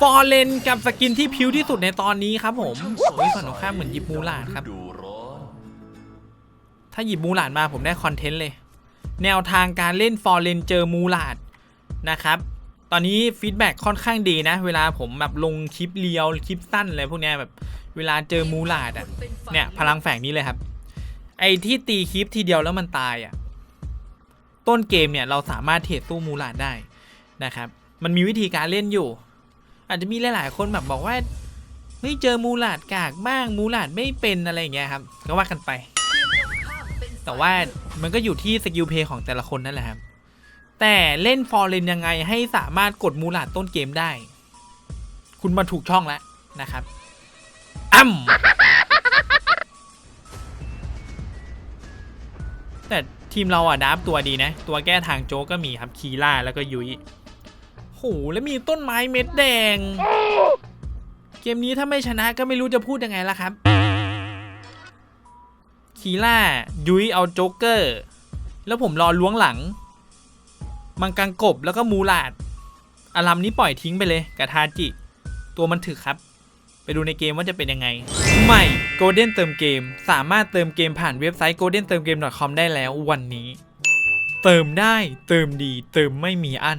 ฟอร์เรนกับสกินที่พิวที่สุดในตอนนี้ครับผมโอ้ยฝั่งตรงข้ามเหมือนหยิบมูหลานครับ ถ้าหยิบมูหลานมาผมได้คอนเทนต์เลย แนวทางการเล่นฟอร์เรนเจอมูหลาดนะครับ ตอนนี้ฟีดแบ็กค่อนข้างดีนะ เวลาผมแบบลงคลิปเรียวคลิปสั้นอะไรพวกนี้แบบเวลาเจอมูหลาดอะเนี่ยพลังแฝงนี้เลยครับ ไอ้ที่ตีคลิปทีเดียวแล้วมันตายอะต้นเกมเนี่ยเราสามารถเทรดสู้มูหลาดได้นะครับ มันมีวิธีการเล่นอยู่ อาจจะมีหลาย ๆ คนแบบบอกว่าเฮ้ยเจอมูหลาดกากบ้างมูหลาดไม่เป็นอะไรอย่างเงี้ยครับ ก็ว่ากันไป แต่ว่ามันก็อยู่ที่สกิลเพย์ของแต่ละคนนั่นแหละครับ แต่เล่นฟอร์เรนยังไงให้สามารถกดมูหลาดต้นเกมได้ คุณมาถูกช่องแล้วนะครับ อ้ำแต่ทีมเราอะดับตัวดีนะ ตัวแก้ทางโจกก็มีครับคีล่าแล้วก็ยุย โหแล้วมีต้นไม้เม็ดแดง เกมนี้ถ้าไม่ชนะก็ไม่รู้จะพูดยังไงละครับคีล่ายุ้ยเอาโจ๊กเกอร์ แล้วผมรอล้วงหลัง มังกังกบแล้วก็มูลาดอารัมนี้ปล่อยทิ้งไปเลยกับทาจิ ตัวมันถึกครับ ไปดูในเกมว่าจะเป็นยังไง ใหม่ Golden เติมเกม สามารถเติมเกมผ่านเว็บไซต์ golden เติมเกม .com ได้แล้ววันนี้ เติมได้เติมดีเติมไม่มีอัน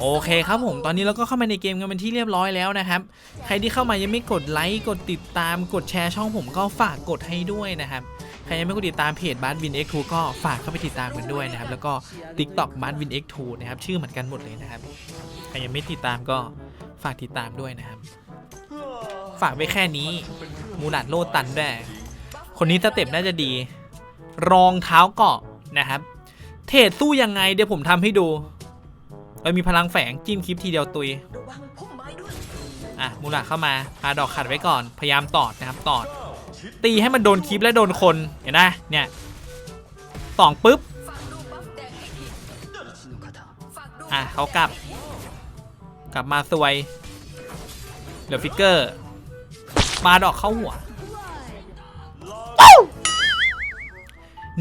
โอเคครับผมตอนนี้เราก็เข้ามาในเกมกันเป็นที่เรียบร้อยแล้วนะครับ ใครที่เข้ามายังไม่กดไลค์กดติดตามกดแชร์ช่องผมก็ฝากกดให้ด้วยนะครับใครยังไม่กดติดตามเพจบัสวิน X2 ก็ฝากเข้าไปติดตามกันด้วยนะครับแล้วก็ TikTok บัสวิน X2 นะครับชื่อเหมือนกันหมดเลยนะครับใครยังไม่ติดตามก็ฝากติดตามด้วยนะครับ ฝากไว้แค่นี้มูลัดโลดตันด้วยคนนี้สเต็ปน่าจะดี รองเท้าเกาะนะครับ เทรดสู้ยังไงเดี๋ยวผมทำให้ดู เรามีพลังแฝงจิ้มคลิปทีเดียวตุยอะมูลัดเข้ามาพาดอกขัดไว้ก่อนพยายามตอดนะครับตอด ตีให้มันโดนคลิปและโดนคนเห็นไหมเนี่ยสองปุ๊บอะเขากลับ กลับมาสวยเหลือฟิกเกอร์มาดอกเข้าหัว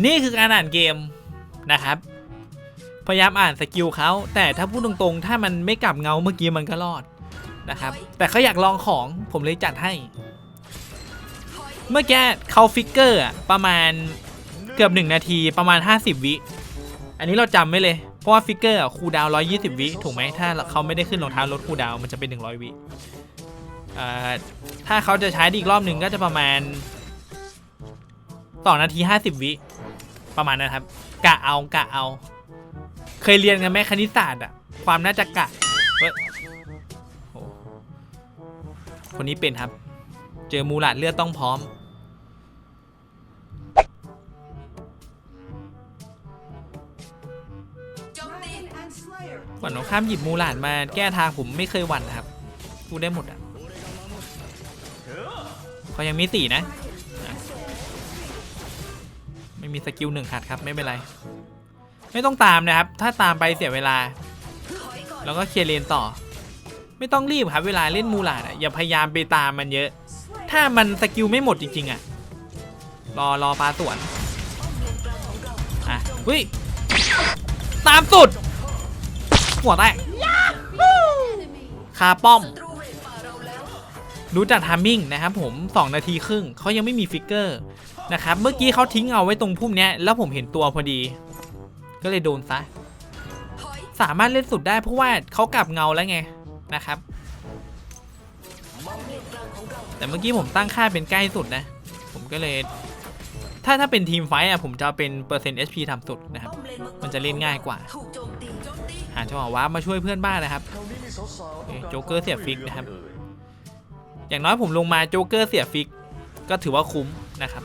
นี่คือการอ่านเกมนะครับ พยายามอ่านสกิลเขาแต่ถ้าพูดตรงๆ ถ้ามันไม่กลับเงาเมื่อกี้มันก็รอดนะครับ แต่เขาอยากลองของผมเลยจัดให้ เมื่อกี้เขาฟิกเกอร์อะประมาณเกือบ 1 นาทีประมาณ 50 วิ อันนี้เราจำไว้เลย เพราะว่าฟิกเกอร์อะคูลดาวน์120วิถูกไหมถ้าเขาไม่ได้ขึ้นรองเท้าลดคูลดาวน์มันจะเป็น 100 วิเอ่อถ้าเขาจะใช้อีกรอบหนึ่งก็จะประมาณ2นาที 50 วิประมาณนั้นครับกะเอากะเอา เคยเรียนกันไหมคณิตศาสตร์อะความน่าจะกะโอ้คนนี้เป็นครับ เจอมูหลาดเลือดต้องพร้อมฝั่งตรงข้ามหยิบมูหลาดมาแก้ทางผมไม่เคยหวั่นนะครับพูดได้หมดอะเขายังมีสี่นะ ไม่มีสกิลหนึ่งขาดครับ ไม่เป็นไร ไม่ต้องตามนะครับ ถ้าตามไปเสียเวลา แล้วก็เคลียร์เลนต่อ ไม่ต้องรีบครับ เวลาเล่นมูหลาดอะอย่าพยายามไปตามมันเยอะ ถ้ามันสกิลไม่หมดจริง ๆอะ รอรอปลาสวน อะวิตามสุด หัวแตกคาป้อม รู้จักทามมิ่งนะครับผม 2 นาทีครึ่ง เขายังไม่มีฟิกเกอร์นะครับ เมื่อกี้เขาทิ้งเอาไว้ตรงพุ่มเนี้ยแล้วผมเห็นตัวพอดี ก็เลยโดนซะ สามารถเล่นสุดได้เพราะว่าเขากลับเงาแล้วไงนะครับ แต่เมื่อกี้ผมตั้งค่าเป็นใกล้สุดนะ ผมก็เลย ถ้าถ้าเป็นทีมไฟท์อะผมจะเป็นเปอร์เซ็นต์ HP ทำสุดนะครับ มันจะเล่นง่ายกว่าหาจังหวะว้ามาช่วยเพื่อนบ้านนะครับโจ๊กเกอร์เสียฟิกนะครับ อย่างน้อยผมลงมาโจ๊กเกอร์เสียฟิก ก็ถือว่าคุ้มนะครับ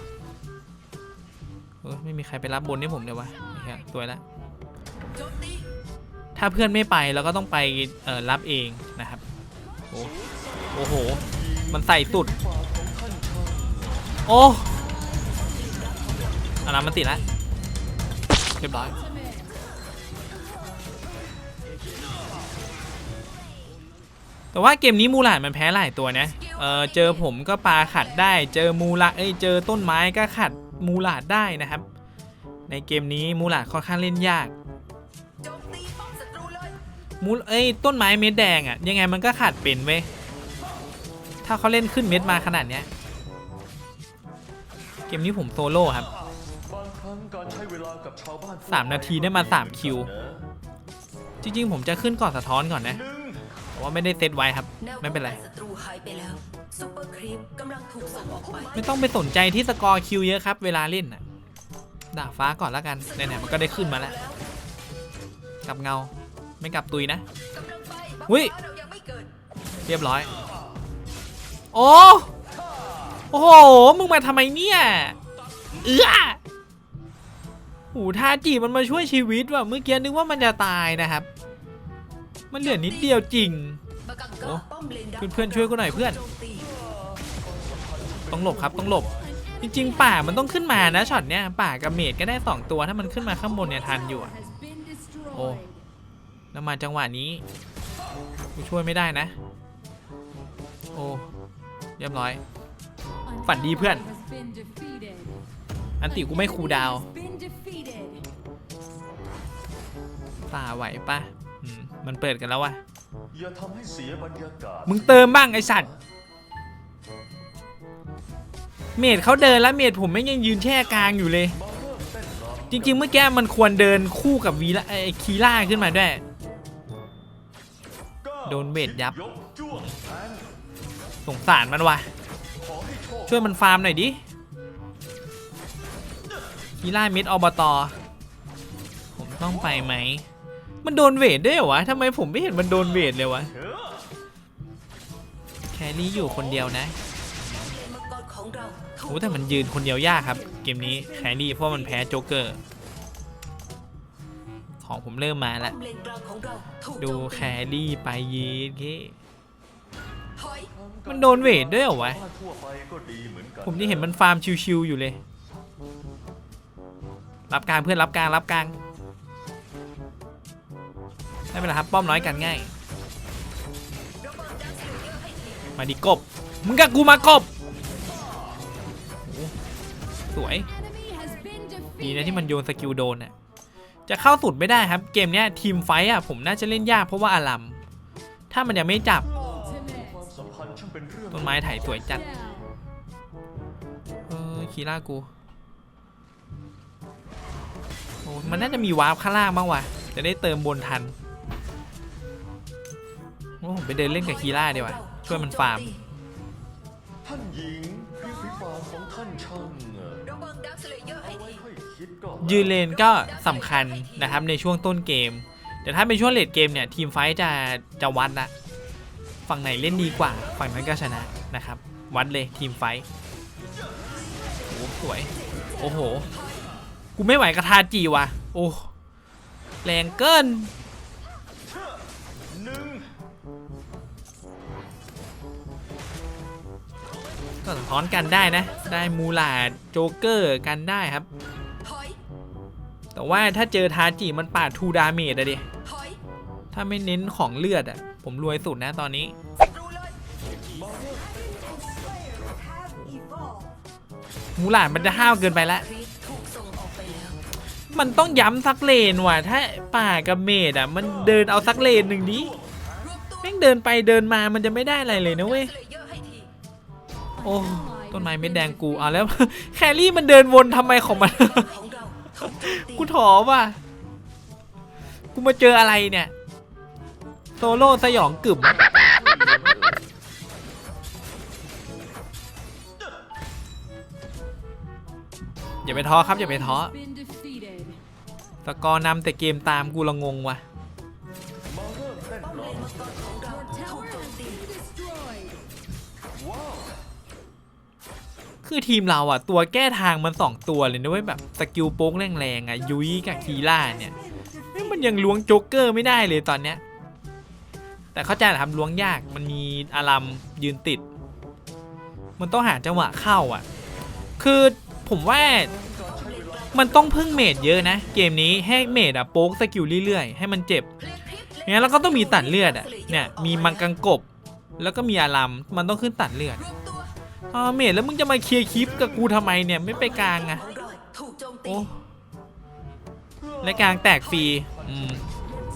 ไม่มีใครไปรับบนให้ผมเลยวะตัวละ ถ้าเพื่อนไม่ไปเราก็ต้องไปเออรับเองนะครับโอ้โห มันใส่สุด โอ้อารามันติดแล้วเรียบร้อย แต่ว่าเกมนี้มูหลาดมันแพ้หลายตัวนะ เออเจอผมก็ปลาขัดได้ เจอมูลาเอ้ย เจอต้นไม้ก็ขัดมูหลาดได้นะครับ ในเกมนี้มูหลาดค่อนข้างเล่นยาก มูเอ้ยต้นไม้เม็ดแดงอะ่ะยังไงมันก็ขัดเป็นเว้ยถ้าเขาเล่นขึ้นเม็ดมาขนาดเนี้ยเกมนี้ผมโซโล่ครับสามนาทีได้มาสามคิว จริงๆ ผมจะขึ้นก่อนสะท้อนก่อนนะแต่ว่าไม่ได้เซตไว้ครับ ไม่เป็นไร ไม่ต้องไปสนใจที่สกอร์คิวเยอะครับ เวลาเล่นน่ะดาบฟ้าก่อนแล้วกันไหนๆมันก็ได้ขึ้นมาแล้ว กับเงา ไม่กลับตุยนะกำลังไปบัฟอุ๊ยฟ้าเรายังไม่เกิดเรียบร้อย โอ้โอ้โห มึงมาทำไมเนี่ย เอื้อหูทาจิมันมาช่วยชีวิตว่ะ เมื่อกี้นึกว่ามันจะตายนะครับ มันเหลือนิดเดียวจริงบากังโอ้กาป้อมเลนดักเพื่อนๆช่วยกูหน่อยเพื่อนโจมตีต้องหลบครับต้องหลบ จริง ๆ ป่ามันต้องขึ้นมานะช็อตเนี้ยป่ากับเมดก็ได้สองตัวถ้ามันขึ้นมาข้างบนเนี่ยทันอยู่อะโอ้ แล้วมาจังหวะนี้กูช่วยไม่ได้นะ โอ้เรียบร้อย ฝันดีเพื่อน อันติกูไม่คูลดาวน์ตาไหวปะอืมมันเปิดกันแล้ววะอย่าทำให้เสียบรรยากาศมึงเติมบ้างไอสัตว์ เมดเขาเดินแล้วเมดผมไม่งยังยืนแช่กลางอยู่เลยมาเริ่มเต้นรำจริง ๆ เมื่อกี้มันควรเดินคู่กับวีละไอคีล่าขึ้นมาด้วยก้า โดนเวทยับ สงสารมันวะช่วยมันฟาร์มหน่อยดิคีล่ามิดอบตผมต้องไปไหม มันโดนเวทด้วยเหรอวะทำไมผมไม่เห็นมันโดนเวทเลยวะ แครี่อยู่คนเดียวนะโอ้แต่มันยืนคนเดียวยากครับ เกมนี้แครี่เพราะมันแพ้โจ๊กเกอร์ ของผมเริ่มมาป้แล้อวมเลนกลางของเราถูกดูโจมแคตีรี่ไปยีดเก้ถอยมันโดนเวทด้วยเหรอวะบ้านทั่วไปก็ดีเหมือนกันผมที่เห็นมันฟาร์มชิวๆอยู่เลย รับกลางเพื่อนรับกลางรับกลางไม่เป็นไรครับป้อมน้อยกันง่ายระวังดักสเลเยอร์ให้ทีมาดิกบ มึงกับกูมากบโอ้สวย ดีนะที่มันโยนสกิลโดนน่ะ จะเข้าสุดไม่ได้ครับ เกมเนี้ยทีมไฟท์อะผมน่าจะเล่นยากเพราะว่าอารัม ถ้ามันยังไม่จับ ต้นไม้ไถสวยจัด เออคีล่ากูโอ้มันน่าจะมีวาร์ปข้างล่างบ้างวะจะได้เติมบนทัน โอ้ไปเดินเล่นกับคีล่าดีกว่าช่วยมันฟาร์มท่านหญิงพริ้วฝีปาของท่านช่าง ยืนเลนก็สำคัญนะครับในช่วงต้นเกม แต่ถ้าเป็นช่วงเลดเกมเนี่ยทีมไฟจะจะวัดละฝั่งไหนเล่นดีกว่า ฝั่งนั้นก็ชนะนะครับ วัดเลยทีมไฟโอ้สวย โอ้โห กูไม่ไหวกับทาจีว่ะ โอ้แรงเกินหนึ่งก็สะท้อนกันได้นะ ได้มูลาดโจเกอร์กันได้ครับ แต่ว่าถ้าเจอทาจิมันปาดทูดาเมจอะดิถอยถ้าไม่เน้นของเลือดอะผมรวยสุดนะตอนนี้ศัตรูเลยมูลาดมันจะห้าวเกินไปละครีปถูกส่งออกไปแล้วมันต้องย้ำสักเลนว่ะ ถ้าป่ากับเมดอะมันเดินเอาสักเลนหนึ่งดิรวมตัวแม่งเดินไปเดินมามันจะไม่ได้อะไรเลยนะเว้ยดักสเลเยอร์ให้ทีโอ้ต้นไม้เม็ดแดงกูเอาแล้ว แครี่มันเดินวนทำไมของมันของเราถู กูถอว่ะ กูมาเจออะไรเนี่ย โซโล่สยองกึ่มอย่าไปท้อครับ อย่าไปท้อสกอร์นำแต่เกมตามกูละงงว่ะ คือทีมเราอะ ตัวแก้ทางมันสองตัวเลยนะเว้ยแบบสกิลโป๊กแรงๆอะยุ้ยกับคีล่าเนี่ยมันยังล้วงโจ๊กเกอร์ไม่ได้เลยตอนเนี้ยแต่เข้าใจแหละครับล้วงยากมันมีอารัมยืนติด มันต้องหาจังหวะเข้าอะ คือผมว่ามันต้องพึ่งเมดเยอะนะ เกมนี้ให้เมดอะโป๊กสกิลเรื่อยๆ ให้มันเจ็บงั้นเราก็ต้องมีตัดเลือดอะเนี่ยมีมังกังกบ แล้วก็มีอารัมมันต้องขึ้นตัดเลือด อาเมดแล้วมึงจะมาเคลียร์คลิปกับกูทำไมเนี่ยไม่ไปกลางอะของโอ้และกลางแตกฟรีอืม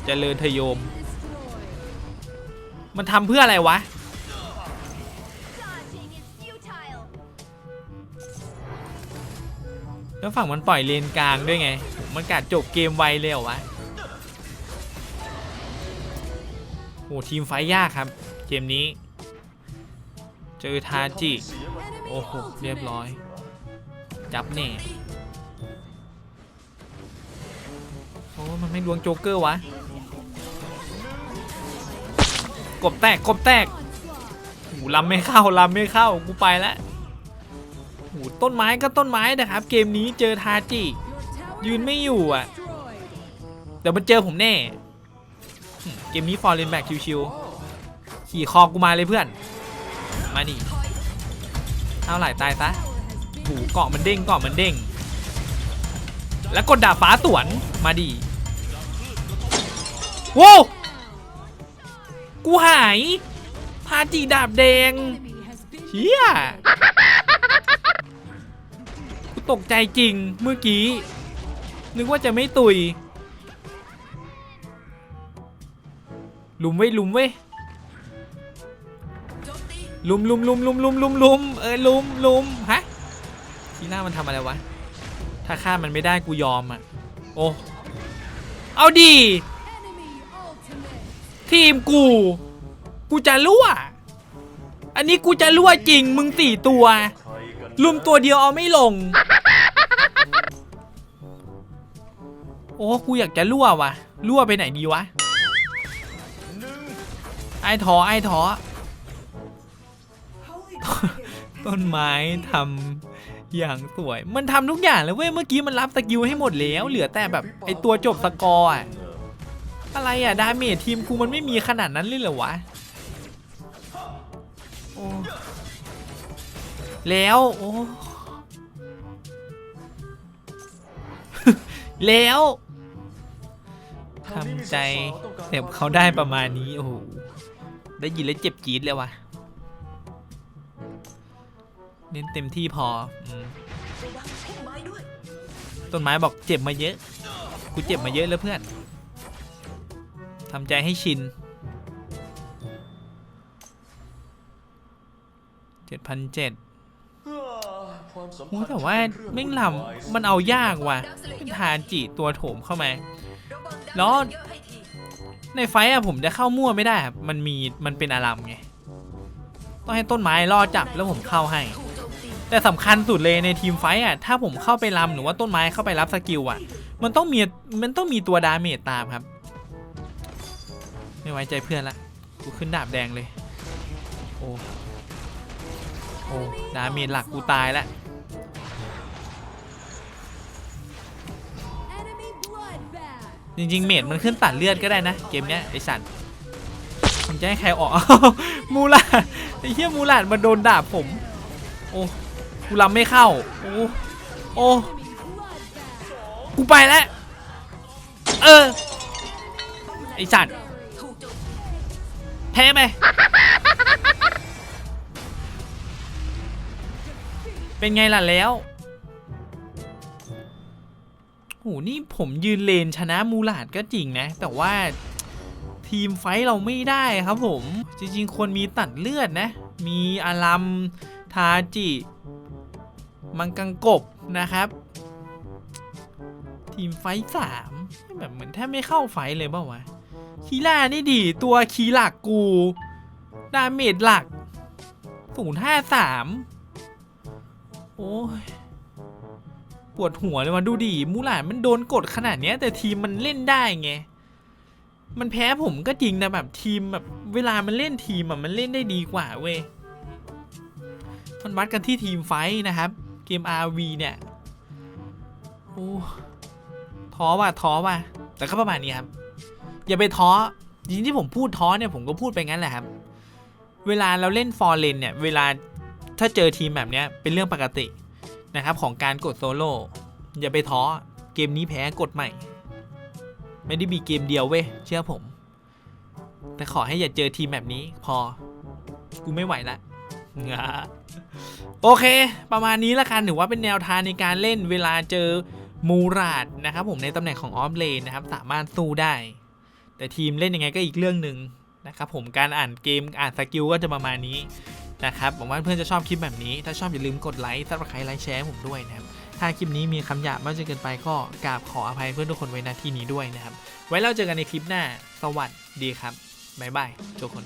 เจริญทยม มันทำเพื่ออะไรวะแล้วฝั่งมันปล่อยเลนกลางด้วยไง มันกัดจบเกมไวเลยเหรอวะโหทีมไฟยากครับ เกมนี้ เจอทาจิ โอ้โห เรียบร้อย จับแน่โอ้มันไม่ดวงโจ๊กเกอร์วะ กบแตก กบแตกหูลำไม่เข้าลำไม่เข้า กูไปแล้วหูต้นไม้ก็ต้นไม้นะครับ เกมนี้เจอทาจิ ยืนไม่อยู่อะ เดี๋ยวมันเจอผมแน่ เกมนี้ฟอร์เรนแบกชิวๆขี่คอกูมาเลยเพื่อน มาดิเอาไหลตายซะหูเกาะมันเด้งเกาะมันเด้ง แล้วกดดาบฟ้าสวนมาดิโว้กูหายพาจีดาบแดงเฮียกูตกใจจริงเมื่อกี้ นึกว่าจะไม่ตุยลุมไว้ลุมไว้ ลุมลุมลุมลุมลุมลุมลุมเออลุมลุมฮะทีน้ามันทำอะไรวะ ถ้าฆ่ามันไม่ได้กูยอมอะ โอ้เอาดี ทีมกู กูจะรั่ว อันนี้กูจะรั่วจริงมึงสี่ตัว ลุมตัวเดียวเอาไม่ลง โอ้กูอยากจะรั่วว่ะรั่วไปไหนดีวะ ไอ้ท้อไอ้ท้อ ต้นไม้ทำอย่างสวย มันทำทุกอย่างเลยเว้ย เมื่อกี้มันรับสกิลให้หมดแล้ว เหลือแต่แบบไอตัวจบสกอร์อะอะไรอะดาเมจทีมกูมันไม่มีขนาดนั้นเลยเหรอวะ แล้ว โอ้ แล้วทำใจแต่เขาได้ประมาณนี้ โอ้โห ได้ยินแล้วเจ็บจี๊ดเลยว่ะ เน้นเต็มที่พออืมระวังพุ่มไม้ด้วยต้นไม้บอกเจ็บมาเยอะ กูเจ็บมาเยอะแล้วเพื่อนทำใจให้ชินเจ็ดพันเจ็ดความสัมพันโอ้ธ์แต่ว่าที่เป็นแม่งเรื่องลวุ่วายำมันเอายากว่ะ เป็นทานจิตัวโถมเข้ามาระวังดาแล้วเยอะให้ทีในไฟต์อะผมจะเข้ามั่วไม่ได้ครับมันมีมันเป็นอารัมไง ต้องให้ต้นไม้ล่อจับแล้วผมเข้าให้ถูกโจมตี แต่สำคัญสุดเลยในทีมไฟอะถ้าผมเข้าไปลำหรือว่าต้นไม้เข้าไปรับสกิลอะ มันต้องมีมันต้องมีตัวดาเมจตามครับ ไม่ไว้ใจเพื่อนละกูขึ้นดาบแดงเลย โอ้โอ้ดาเมจหลักกูตายละจริงๆ เมจมันขึ้นตัดเลือดก็ได้นะ เกมเนี้ยไอสัตว์ผมจะให้ใครออก มูลาดไอเหี้ยมูลาดมาโดนดาบผม โอ้ กูลำไม่เข้า โอ้โอ้กูไปแล้ว เออ ไอสัตว์แพ้ไหมเป็นไงล่ะแล้วโหนี่ผมยืนเลนชนะมูลาดก็จริงนะ แต่ว่าทีมไฟท์เราไม่ได้ครับผม จริงๆ ควรมีตัดเลือดนะ มีอารัม ทาจิ มังกังกบนะครับ ทีมไฟสามแบบเหมือนแทบไม่เข้าไฟเลยเปล่าวะคีล่านี่ดีตัวคีหลักกู ดาเมจหลักศูนย์ห้าสามโอ้ยปวดหัวเลยว่ะดูดิมูหลานมันโดนกดขนาดเนี้ย แต่ทีมมันเล่นได้ไง มันแพ้ผมก็จริงแต่แบบทีมแบบ เวลามันเล่นทีมอะมันเล่นได้ดีกว่าเว้ยมันวัดกันที่ทีมไฟนะครับ เกม RV เนี่ยโอ้ท้อว่ะท้อว่ะแต่ก็ประมาณนี้ครับอย่าไปท้อจริงที่ผมพูดท้อเนี่ยผมก็พูดไปงั้นแหละครับ เวลาเราเล่นฟอร์เรนเนี่ยเวลาถ้าเจอทีมแบบเนี้ยเป็นเรื่องปกตินะครับของการกดโซโล่อย่าไปท้อเกมนี้แพ้กดใหม่ ไม่ได้มีเกมเดียวเว้ยเชื่อผม แต่ขอให้อย่าเจอทีมแบบนี้พอ กูไม่ไหวละ โอเค ประมาณนี้ละกันถือว่าเป็นแนวทางในการเล่นเวลาเจอมูราดนะครับผมในตำแหน่งของออฟเลนนะครับ สามารถสู้ได้ แต่ทีมเล่นยังไงก็อีกเรื่องหนึ่งนะครับผมการอ่านเกมอ่านสกิลก็จะประมาณนี้นะครับผมว่าเพื่อนจะชอบคลิปแบบนี้ ถ้าชอบอย่าลืมกดไลค์ซับสไครต์ไลค์แชร์ให้ผมด้วยนะครับ ถ้าคลิปนี้มีคำหยาบมากจนเกินไปก็กราบขออภัยเพื่อนทุกคนไว้ณที่นี้ด้วยนะครับ ไว้เราเจอกันในคลิปหน้า สวัสดีครับบ๊ายบายทุกคน